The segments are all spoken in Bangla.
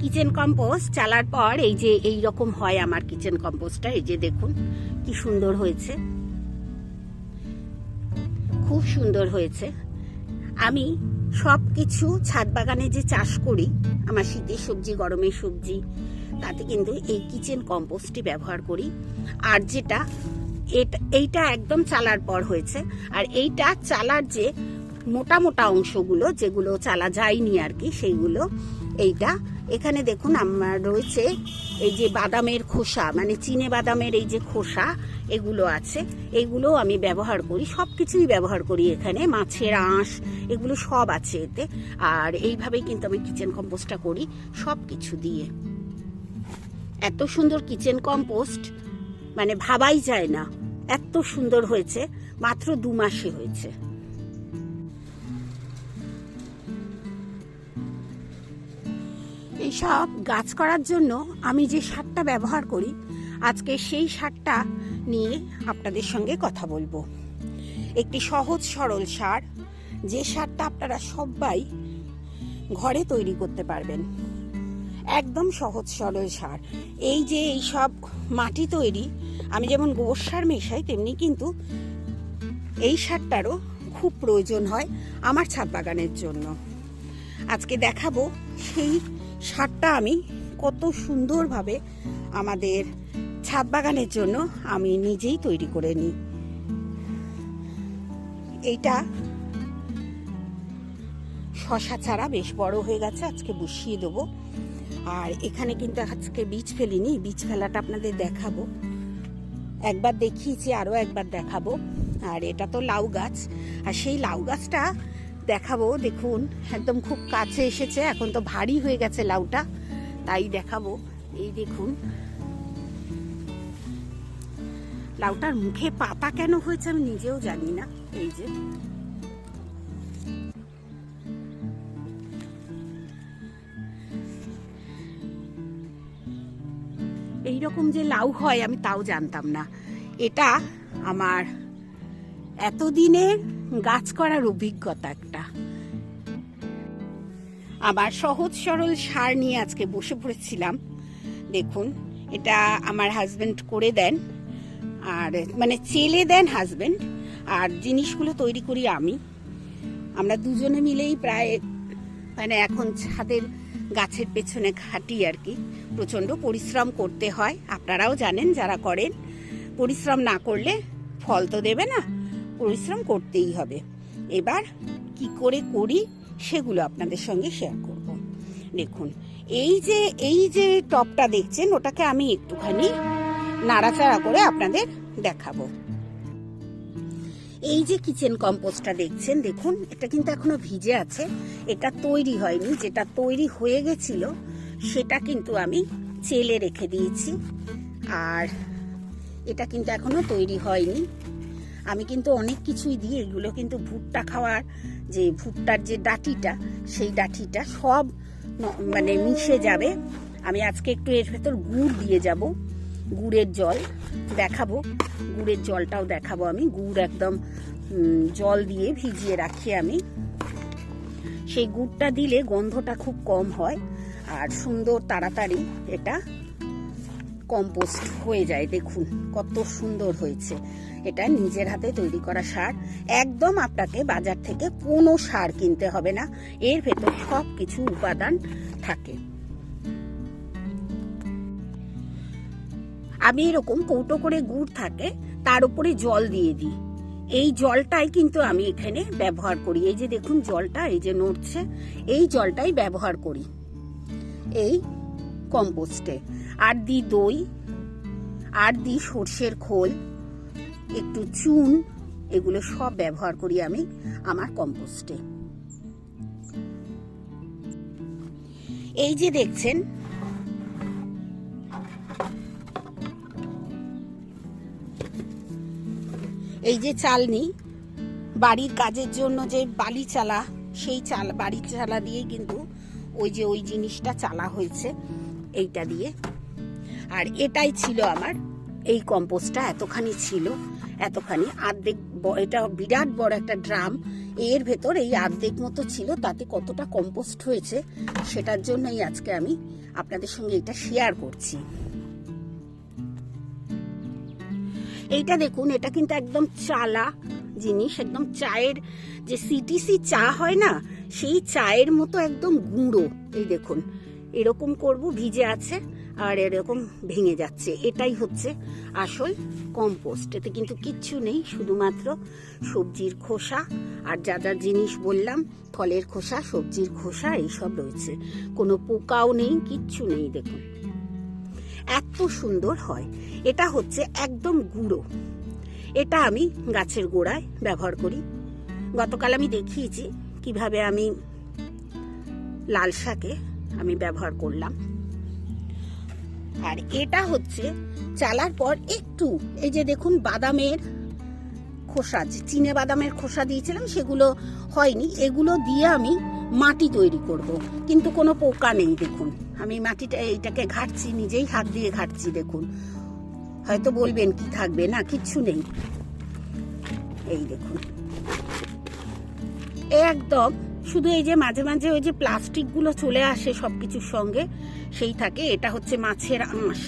কিচেন কম্পোস্ট চালার পর এই যে এই রকম হয় আমার কিচেন কম্পোস্টটা এই যে দেখুন কি সুন্দর হয়েছে। খুব সুন্দর হয়েছে। আমি সব কিছু ছাদ বাগানে যে চাষ করি, আমার শীতের সবজি, গরমের সবজি, তাতে কিন্তু এই কিচেন কম্পোস্টই ব্যবহার করি। আর যেটা এটা, এইটা একদম চালার পর হয়েছে। আর এইটা চালার যে মোটা মোটা অংশগুলো, যেগুলো চালা যায়নি আর কি, সেইগুলো এইটা। এখানে দেখুন আমার রয়েছে এই যে বাদামের খোসা মানে চিনে বাদামের এই যে খোসা, এগুলো আছে। এগুলো আমি ব্যবহার করি সব কিছুই ব্যবহার করি এখানে। মাছের আঁশ, এগুলো সব আছে এতে। আর এইভাবেই কিন্তু আমি কিচেন কম্পোস্টটা করি সব কিছু দিয়ে। এত সুন্দর কিচেন কম্পোস্ট মানে ভাবাই যায় না। এত সুন্দর হয়েছে, মাত্র দু মাসে হয়েছে। এইসব গাছ করার জন্য আমি যে সারটা ব্যবহার করি, আজকে সেই সারটা নিয়ে আপনাদের সঙ্গে কথা বলব। একটি সহজ সরল সার, যে সারটা আপনারা সবাই ঘরে তৈরি করতে পারবেন। একদম সহজ সরল সার। এই যে এই সব মাটি তৈরি, আমি যেমন গোবর সার মেশাই, তেমনি কিন্তু এই সারটারও খুব প্রয়োজন হয় আমার ছাদ বাগানের জন্য। আজকে দেখাবো সেই সারটা আমি কত সুন্দরভাবে আমাদের ছাদ বাগানের জন্য আমি নিজেই তৈরি করে নিই। এইটা শশা ছাড়া বেশ বড় হয়ে গেছে, আজকে বসিয়ে দেবো। আর এখানে কিন্তু আজকে বীজ ফেলিনি, বীজ ফেলাটা আপনাদের দেখাবো। একবার দেখিয়েছি, আরও একবার দেখাবো। আর এটা তো লাউ গাছ, আর সেই লাউ গাছটা দেখাবো, দেখুন। একদম খুব কাছে এসেছে, এখন তো ভারী হয়ে গেছে লাউটা, তাই দেখাবো। এই দেখুন। লাউটার মুখে পাতা কেন হয়েছে আমি নিজেও জানি না। এই যে। এই রকম যে লাউ হয়, আমি তাও জানতাম না। এটা আমার এতদিনের গাছ করার অভিজ্ঞতা একটা। আবার সহজ সরল সার নিয়ে আজকে বসে পড়েছিলাম। দেখুন, এটা আমার হাজবেন্ড করে দেন। আর মানে চেলে দেন হাজবেন্ড আর জিনিসগুলো তৈরি করি আমি। আমরা দুজনে মিলেই প্রায় মানে এখন ছাদের গাছের পেছনে খাটি আর কি। প্রচণ্ড পরিশ্রম করতে হয়। আপনারাও জানেন যারা করেন, পরিশ্রম না করলে ফল তো দেবে না। পরিশ্রম করতেই হবে। এবার কি করে করি সেগুলো আপনাদের সঙ্গে শেয়ার করব। দেখুন, এই যে এই যে টপটা দেখছেন, ওটাকে আমি একটুখানি নাড়াচাড়া করে আপনাদের দেখাবো। এই যে কিচেন কম্পোস্টটা দেখছেন, দেখুন, এটা কিন্তু এখনও ভিজে আছে। এটা তৈরি হয়নি, যেটা তৈরি হয়ে গেছিল, সেটা কিন্তু আমি চেলে রেখে দিয়েছি। আর এটা কিন্তু এখনও তৈরি হয়নি। আমি কিন্তু অনেক কিছুই দিই, এগুলো কিন্তু ভুট্টা খাওয়ার যে ভুট্টার যে ডাটিটা, সেই ডাটিটা সব মানে মিশে যাবে। আমি আজকে একটু এর ভেতর গুড় দিয়ে যাব, গুড়ের জল দেখাবো। গুড়ের জলটাও দেখাবো আমি, গুড় একদম জল দিয়ে ভিজিয়ে রাখি আমি। সেই গুড়টা দিলে গন্ধটা খুব কম হয় আর সুন্দর তাড়াতাড়ি এটা কম্পোস্ট হয়ে যায়। দেখুন কত সুন্দর হয়েছে। এটা নিজের হাতে তৈরি করা সার। একদম আপনাকে বাজার থেকে কোনো সার কিনতে হবে না। এর ভেতর সব কিছু উপাদান থাকে। আমি এরকম কৌটো করে গুড় থাকে, তার উপরে জল দিয়ে দিই। এই জলটাই কিন্তু আমি এখানে ব্যবহার করি। এই যে দেখুন জলটা, এই যে নড়ছে, এই জলটাই ব্যবহার করি। এই কম্পোস্টে। আর দিই দই, আর দিই সর্ষের খোল একটু চুন, এগুলো সব ব্যবহার করি আমি আমার কম্পোস্টে। এই যে দেখছেন, এই যে চালনি, বাড়ির কাজের জন্য যে বালি চালা, সেই চাল বাড়ির চালা দিয়ে কিন্তু ওই যে ওই জিনিসটা চালা হয়েছে, এইটা দিয়ে। আর এটাই ছিল আমার, এই কম্পোস্টটা এতখানি ছিল। এতখানি। আর্ধেক এটা বিরাট বড় একটা ড্রাম। এর ভেতর এই আর্ধেক মতো ছিল, তাতে কতটা কম্পোস্ট হয়েছে সেটার জন্যই আজকে আমি আপনাদের সঙ্গে এটা শেয়ার করছি। এইটা দেখুন, এটা কিন্তু একদম চালা জিনিস, একদম চায়ের যে সিটিসি চা হয় না, সেই চায়ের মতো একদম গুঁড়ো। এই দেখুন, এরকম করব, ভিজে আছে। আর এরকম ভেঙে যাচ্ছে। এটাই হচ্ছে আসল কম্পোস্ট এতে কিন্তু কিচ্ছু নেই, শুধুমাত্র সবজির খোসা আর যা যা জিনিস বললাম, ফলের খোসা, সবজির খোসা, এইসব রয়েছে। কোনো পোকাও নেই, কিচ্ছু নেই, দেখুন। এত সুন্দর হয়। এটা হচ্ছে একদম গুঁড়ো। এটা আমি গাছের গোড়ায় ব্যবহার করি। গতকাল আমি দেখিয়েছি কীভাবে আমি লাল শাকে আমি ব্যবহার করলাম। আর এটা হচ্ছে চালার পর একটু, এই যে দেখুন বাদামের খোসা, যে চিনে বাদামের খোসা দিয়েছিলাম, সেগুলো হয়নি। এগুলো দিয়ে আমি মাটি তৈরি করব। কিন্তু কোনো পোকা নেই, দেখুন। আমি মাটিটা এইটাকে ঘাটছি, নিজেই হাত দিয়ে ঘাটছি, দেখুন। হয়তো বলবেন, কি থাকবে? না, কিচ্ছু নেই। এই দেখুন। একদম, শুধু এই যে মাঝে মাঝে ওই যে প্লাস্টিকগুলো চলে আসে সব কিছুর সঙ্গে সেই থাকে, এটা হচ্ছে মাছের আঁশ।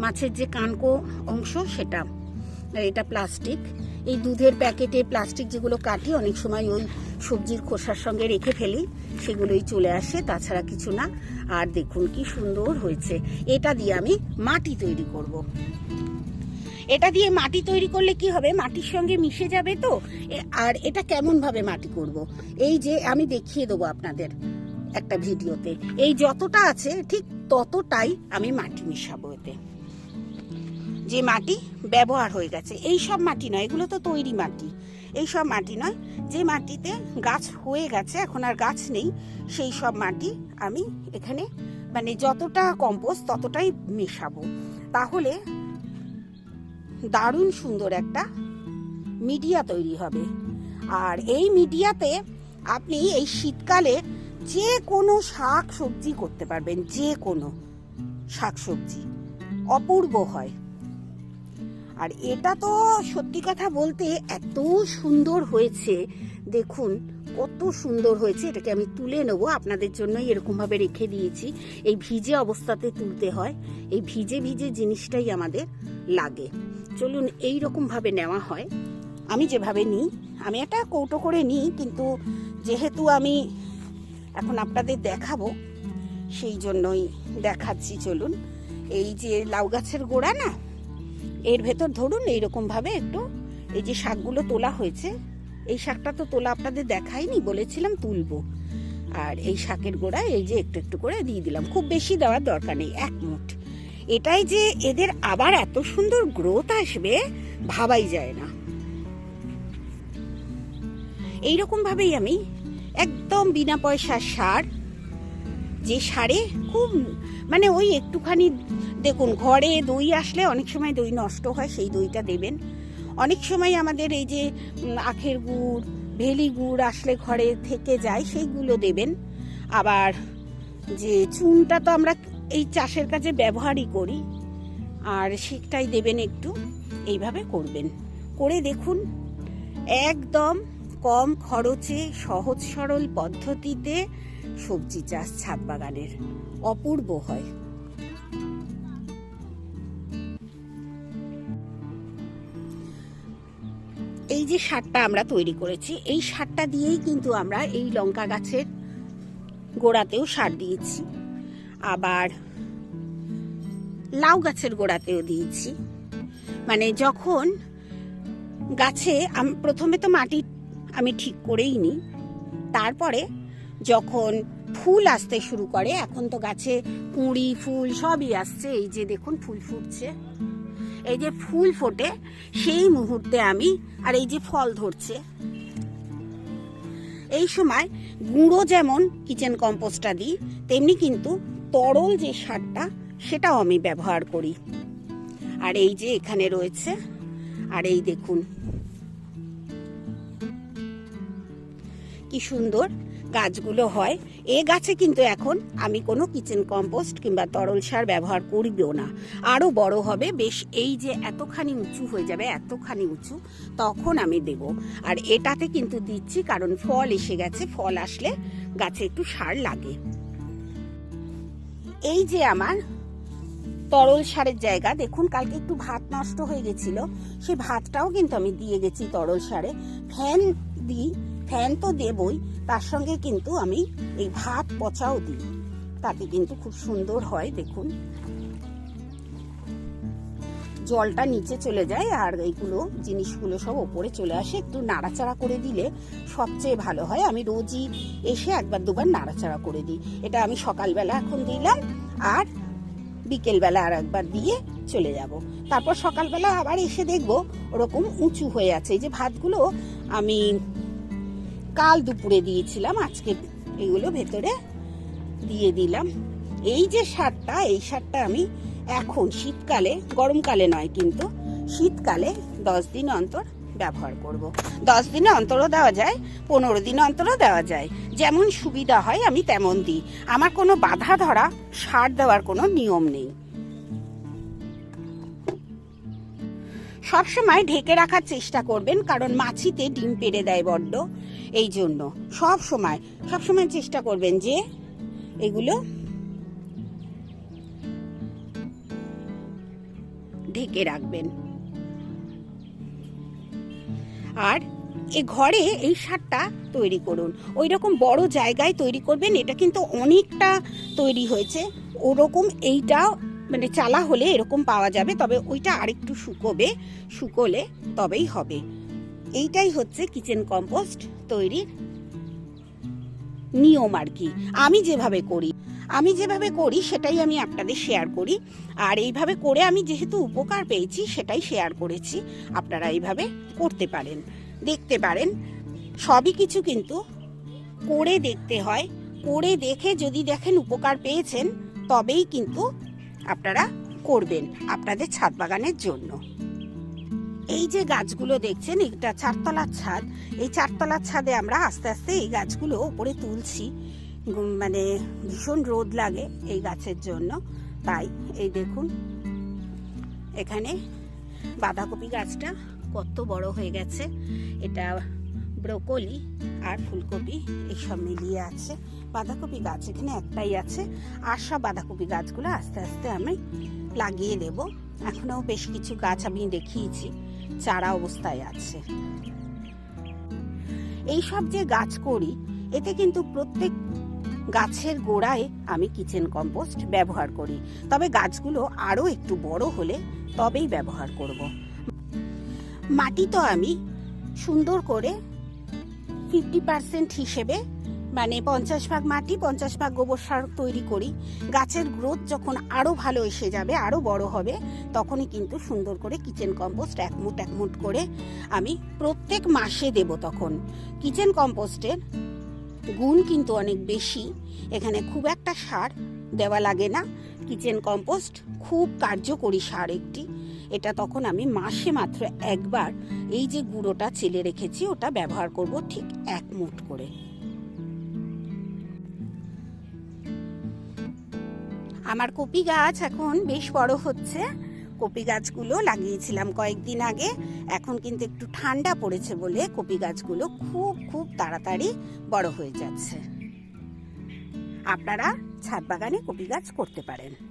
মাছের যে কানকো অংশ, সেটা, এটা প্লাস্টিক এই দুধের প্যাকেটে প্লাস্টিক যেগুলো কাটি, অনেক সময় ওই সবজির খোসার সঙ্গে রেখে ফেলি, সেগুলোই চলে আসে, তাছাড়া কিছু না। আর দেখুন কি সুন্দর হয়েছে। এটা দিয়ে আমি মাটি তৈরি করব। এটা দিয়ে মাটি তৈরি করলে কি হবে? মাটির সঙ্গে মিশে যাবে তো? আর এটা কেমন ভাবে মাটি করব। এই যে আমি দেখিয়ে দেবো আপনাদের। একটা ভিডিওতে। এই যতটা আছে, ঠিক ততটাই আমি মাটি মিশাবো এতে। যে মাটি ব্যবহার হয়ে গেছে, এই সব মাটি নয়, এগুলো তো তৈরি মাটি। এই সব মাটি নয়, যে মাটিতে গাছ হয়ে গেছে, এখন আর গাছ নেই, সেই সব মাটি আমি এখানে মানে যতটা কম্পোস্ট ততটাই মেশাবো। তাহলে দারুণ সুন্দর একটা মিডিয়া তৈরি হবে। আর এই মিডিয়াতে আপনি এই শীতকালে যে কোনো শাক সবজি করতে পারবেন, যে কোনো শাক সবজি। অপূর্ব হয়। আর এটা তো সত্যি কথা বলতে এত সুন্দর হয়েছে, দেখুন কত সুন্দর হয়েছে, এটাকে আমি তুলে নেব। আপনাদের জন্যই এরকমভাবে রেখে দিয়েছি। এই ভিজে অবস্থাতে তুলতে হয়। এই ভিজে ভিজে জিনিসটাই আমাদের লাগে। চলুন এই রকমভাবে নেওয়া হয়। আমি যেভাবে নিই, আমি একটা কৌটো করে নিই, কিন্তু যেহেতু আমি এখন আপনাদের দেখাবো। সেই জন্যই দেখাচ্ছি, চলুন। এই যে লাউ গাছের গোড়া না, এর ভেতর ধরুন এইরকম ভাবে একটু, এই যে শাকগুলো তোলা হয়েছে, এই শাকটা তো তোলা আপনাদের দেখাইনি, বলেছিলাম তুলবো। আর এই শাকের গোড়ায় এই যে একটু একটু করে দিয়ে দিলাম, খুব বেশি দেওয়ার দরকার নেই, এক মুঠ। এটাই যে এদের আবার এত সুন্দর গ্রোথ আসবে, ভাবাই যায় না। এইরকম ভাবেই আমি একদম বিনা পয়সার সার। যে সারে খুব মানে ওই একটুখানি, দেখুন, ঘরে দই আসলে অনেক সময় দই নষ্ট হয়, সেই দইটা দেবেন। অনেক সময় আমাদের এই যে আখের গুড়, ভেলি গুড় আসলে ঘরে থেকে যায়, সেইগুলো দেবেন। আবার যে চুনটা তো আমরা এই চাষের কাজে ব্যবহারই করি, আর সেটাই দেবেন একটু, এইভাবে করবেন। করে দেখুন, একদম কম খরচে সহজ সরল পদ্ধতিতে সবজি চাষ ছাদ বাগানের অপূর্ব হয়। এই যে সারটা আমরা তৈরি করেছি, এই সারটা দিয়েই কিন্তু আমরা এই লঙ্কা গাছের গোড়াতেও সার দিয়েছি। আবার লাউ গাছের গোড়াতেও দিয়েছি। মানে যখন গাছে প্রথমে তো মাটি আমি ঠিক করেই নিই তারপরে যখন ফুল আসতে শুরু করে, এখন তো গাছে কুঁড়ি, ফুল সবই আসছে। এই যে দেখুন, ফুল ফুটছে। এই যে ফুল ফোটে, সেই মুহূর্তে আমি, আর এই যে ফল ধরছে, এই সময় গুঁড়ো যেমন কিচেন কম্পোস্টটা দিই, তেমনি কিন্তু তরল যে সারটা, সেটাও আমি ব্যবহার করি। আর এই যে এখানে রয়েছে, আর এই দেখুন কি সুন্দর গাছগুলো হয়। এ গাছে কিন্তু এখন আমি কোনো কিচেন কম্পোস্ট কিংবা তরল সার ব্যবহার করবেও না। আরও বড় হবে, বেশ এই যে এতখানি উঁচু হয়ে যাবে, এতখানি উঁচু, তখন আমি দেব। আর এটাতে কিন্তু দিচ্ছি কারণ ফল এসে গেছে, ফল আসলে গাছে একটু সার লাগে। এই যে আমার তরল সারের জায়গা, দেখুন কালকে একটু ভাত নষ্ট হয়ে গেছিল সেই ভাতটাও কিন্তু আমি দিয়ে গেছি তরল সারে। ফ্যান দিই ফ্যান তো দেবই, তার সঙ্গে কিন্তু আমি এই ভাত পচাও দিই। তাতে কিন্তু খুব সুন্দর হয়, দেখুন। জলটা নিচে চলে যায় আর এইগুলো জিনিসগুলো সব ওপরে চলে আসে। একটু নাড়াচাড়া করে দিলে সবচেয়ে ভালো হয়। আমি রোজই এসে একবার দুবার নাড়াচাড়া করে দিই। এটা আমি সকালবেলা এখন দিলাম আর বিকেলবেলা আর একবার দিয়ে চলে যাব। তারপর সকালবেলা আবার এসে দেখব ওরকম উঁচু হয়ে আছে। এই যে ভাতগুলো আমি কাল দুপুরে দিয়েছিলাম, আজকে এগুলো ভেতরে দিয়ে দিলাম। এই যে সারটা, এই সারটা আমি এখন শীতকালে, গরমকালে নয় কিন্তু শীতকালে দশ দিন অন্তর ব্যবহার করব। দশ দিনে অন্তরও দেওয়া যায়, পনেরো দিন অন্তরও দেওয়া যায়। যেমন সুবিধা হয় আমি তেমন দিই। আমার কোনো বাধা ধরা সার দেওয়ার কোনো নিয়ম নেই। সবসময় ঢেকে রাখার চেষ্টা করবেন, কারণ মাছিতে ডিম পেড়ে দেয় বড্ড। এই জন্য সব সময় সব সময় চেষ্টা করবেন যে এগুলো ঢেকে রাখবেন। আর এ ঘরে এই সারটা তৈরি করুন। ওই রকম বড় জায়গায় তৈরি করবেন, এটা কিন্তু অনেকটা তৈরি হয়েছে। ওরকম এইটা মানে চালা হলে এরকম পাওয়া যাবে, তবে ওইটা আরেকটু শুকোবে, শুকোলে তবেই হবে। এইটাই হচ্ছে কিচেন কম্পোস্ট তৈরির নিয়ম আর কি। আমি যেভাবে করি, আমি যেভাবে করি সেটাই আমি আপনাদের শেয়ার করি। আর এইভাবে করে আমি যেহেতু উপকার পেয়েছি, সেটাই শেয়ার করেছি। আপনারা এইভাবে করতে পারেন, দেখতে পারেন। সবই কিছু কিন্তু করে দেখতে হয়, করে দেখে যদি দেখেন উপকার পেয়েছেন, তবেই কিন্তু আপনারা করবেন আপনাদের ছাদ বাগানের জন্য। এই যে গাছগুলো দেখছেন, এটা চারতলার ছাদ। এই চারতলার ছাদে আমরা আস্তে আস্তে এই গাছগুলো উপরে তুলছি। মানে ভীষণ রোদ লাগে এই গাছের জন্য। তাই এই দেখুন, এখানে বাঁধাকপি গাছটা কত বড় হয়ে গেছে। এটা ব্রোকলি আর ফুলকপি, এইসব মিলিয়ে আছে। বাঁধাকপি গাছ এখানে একটাই আছে। আর সব বাঁধাকপি গাছগুলো আস্তে আস্তে আমি লাগিয়ে দেব। এখনও বেশ কিছু গাছ আমি দেখিয়েছি, চারা অবস্থায় আছে। এই সব যে গাছ করি, এতে কিন্তু প্রত্যেক গাছের গোড়ায় আমি কিচেন কম্পোস্ট ব্যবহার করি। তবে গাছগুলো আরও একটু বড় হলে তবেই ব্যবহার করব। মাটি তো আমি সুন্দর করে ফিফটি পার্সেন্ট হিসেবে মানে পঞ্চাশ ভাগ মাটি, পঞ্চাশ ভাগ গোবর সার তৈরি করি। গাছের গ্রোথ যখন আরও ভালো এসে যাবে আরও বড় হবে, তখনই কিন্তু সুন্দর করে কিচেন কম্পোস্ট এক মুঠ, এক করে আমি প্রত্যেক মাসে দেব তখন। কিচেন কম্পোস্টের গুণ কিন্তু অনেক বেশি। এখানে খুব একটা সার দেওয়া লাগে না। কিচেন কম্পোস্ট খুব কার্যকরী সার একটি। এটা তখন আমি মাসে মাত্র একবার এই যে গুঁড়োটা চেলে রেখেছি, ওটা ব্যবহার করব ঠিক এক মুঠ করে। আমার কপি গাছ এখন বেশ বড় হচ্ছে। কপি গাছগুলো লাগিয়েছিলাম কয়েকদিন আগে। এখন কিন্তু একটু ঠান্ডা পড়েছে বলে কপি গাছগুলো খুব খুব তাড়াতাড়ি বড় হয়ে যাচ্ছে। আপনারা ছাদ বাগানে কপি গাছ করতে পারেন।